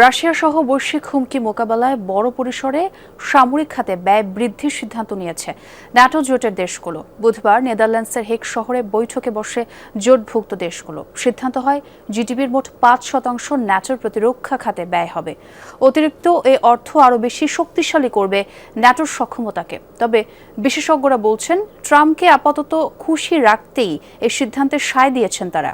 Russia সহ বৈশ্বিক হুমকি মোকাবেলায় বড় পরিসরে সামরিক খাতে ব্যয় বৃদ্ধির সিদ্ধান্ত নিয়েছে ন্যাটো জোটের দেশগুলো। বুধবার নেদারল্যান্ডসের হেক শহরে বৈঠকে বসে জোটভুক্ত দেশগুলো। সিদ্ধান্ত হয়, জিডিপির মোট পাঁচ শতাংশ ন্যাটোর প্রতিরক্ষা খাতে ব্যয় হবে। অতিরিক্ত এই অর্থ আরও বেশি শক্তিশালী করবে ন্যাটোর সক্ষমতাকে। তবে বিশেষজ্ঞরা বলছেন, ট্রাম্পকে আপাতত খুশি রাখতেই এই সিদ্ধান্তে সায় দিয়েছেন তারা।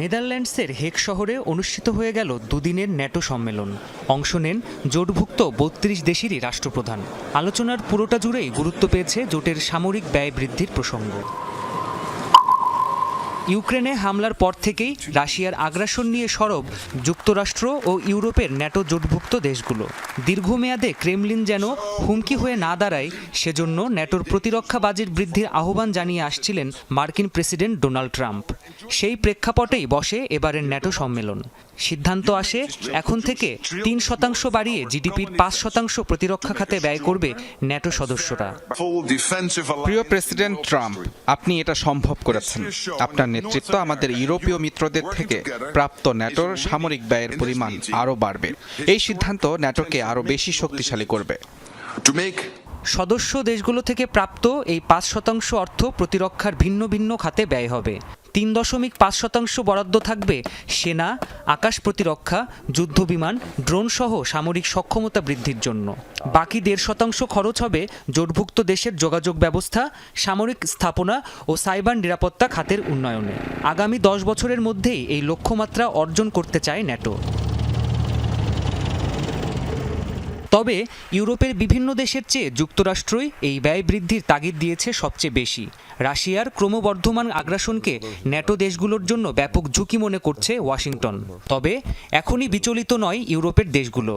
নেদারল্যান্ডসের হেক শহরে অনুষ্ঠিত হয়ে গেল দুদিনের ন্যাটো সম্মেলন। অংশ নেন জোটভুক্ত বত্রিশ দেশেরই রাষ্ট্রপ্রধান। আলোচনার পুরোটা জুড়েই গুরুত্ব পেয়েছে জোটের সামরিক ব্যয় বৃদ্ধির প্রসঙ্গ। ইউক্রেনে হামলার পর থেকেই রাশিয়ার আগ্রাসন নিয়ে সরব যুক্তরাষ্ট্র ও ইউরোপের ন্যাটো জোটভুক্ত দেশগুলো। দীর্ঘমেয়াদে ক্রেমলিন যেন হুমকি হয়ে না দাঁড়ায়, সেজন্য ন্যাটোর প্রতিরক্ষা বাজেট বৃদ্ধির আহ্বান জানিয়ে আসছিলেন মার্কিন প্রেসিডেন্ট ডোনাল্ড ট্রাম্প। সেই প্রেক্ষাপটেই বসে এবারের ন্যাটো সম্মেলন। সিদ্ধান্ত আসে, এখন থেকে তিন শতাংশ বাড়িয়ে জিডিপির পাঁচ শতাংশ প্রতিরক্ষা খাতে ব্যয় করবে ন্যাটো সদস্যরা। প্রিয় প্রেসিডেন্ট ট্রাম্প, আপনি এটা সম্ভব করেছেন। আপনার নেতৃত্ব আমাদের ইউরোপীয় মিত্রদের থেকে প্রাপ্ত ন্যাটোর সামরিক ব্যয়ের পরিমাণ আরও বাড়বে। এই সিদ্ধান্ত ন্যাটোকে আরও বেশি শক্তিশালী করবে। সদস্য দেশগুলো থেকে প্রাপ্ত এই পাঁচ শতাংশ অর্থ প্রতিরক্ষার ভিন্ন ভিন্ন খাতে ব্যয় হবে। তিন দশমিক পাঁচ শতাংশ বরাদ্দ থাকবে সেনা, আকাশ প্রতিরক্ষা যুদ্ধবিমান ড্রোন সহ সামরিক সক্ষমতা বৃদ্ধির জন্য। বাকি দেড় শতাংশ খরচ হবে জোটভুক্ত দেশের যোগাযোগ ব্যবস্থা, সামরিক স্থাপনা ও সাইবার নিরাপত্তা খাতের উন্নয়নে। আগামী দশ বছরের মধ্যেই এই লক্ষ্যমাত্রা অর্জন করতে চায় ন্যাটো। তবে ইউরোপের বিভিন্ন দেশের চেয়ে যুক্তরাষ্ট্রই এই ব্যয় বৃদ্ধির তাগিদ দিয়েছে সবচেয়ে বেশি। রাশিয়ার ক্রমবর্ধমান আগ্রাসনকে ন্যাটো দেশগুলোর জন্য ব্যাপক ঝুঁকি মনে করছে ওয়াশিংটন। তবে এখনই বিচলিত নয় ইউরোপের দেশগুলো।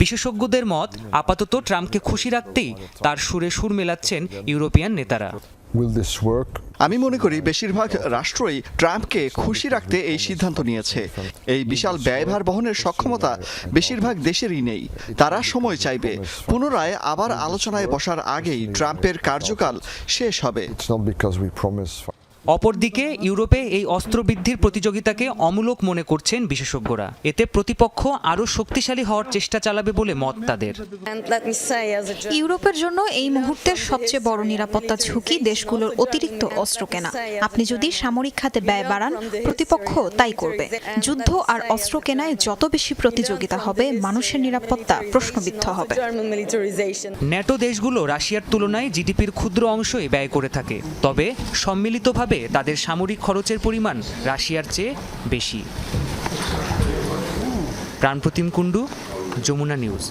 বিশেষজ্ঞদের মত, আপাতত ট্রাম্পকে খুশি রাখতেই তার সুরে সুর মেলাচ্ছেন ইউরোপিয়ান নেতারা। Will this work? আমি মনে করি বেশিরভাগ রাষ্ট্রই ট্রাম্পকে খুশি রাখতে এই সিদ্ধান্ত নিয়েছে। এই বিশাল ব্যয়ভার বহনের সক্ষমতা বেশিরভাগ দেশেরই নেই। তারা সময় চাইবে। পুনরায় আবার আলোচনায় বসার আগেই ট্রাম্পের কার্যকাল শেষ হবে। অপরদিকে ইউরোপে এই অস্ত্র বৃদ্ধির প্রতিযোগিতাকে অমূলক মনে করছেন বিশেষজ্ঞরা। এতে প্রতিপক্ষ আরও শক্তিশালী হওয়ার চেষ্টা চালাবে বলে মত তাদের। ইউরোপের জন্য এই মুহূর্তের সবচেয়ে বড় নিরাপত্তা ঝুঁকি দেশগুলোর অতিরিক্ত অস্ত্র কেনা। আপনি যদি সামরিক খাতে ব্যয় বাড়ান প্রতিপক্ষ তাই করবে। যুদ্ধ আর অস্ত্র কেনায় যত বেশি প্রতিযোগিতা হবে মানুষের নিরাপত্তা প্রশ্নবিদ্ধ হবে। ন্যাটো দেশগুলো রাশিয়ার তুলনায় জিডিপির ক্ষুদ্র অংশই ব্যয় করে থাকে। তবে সম্মিলিতভাবে তাদের সামরিক খরচের পরিমাণ রাশিয়ার চেয়ে বেশি। প্রাণপ্রতিম কুণ্ডু যমুনা নিউজ।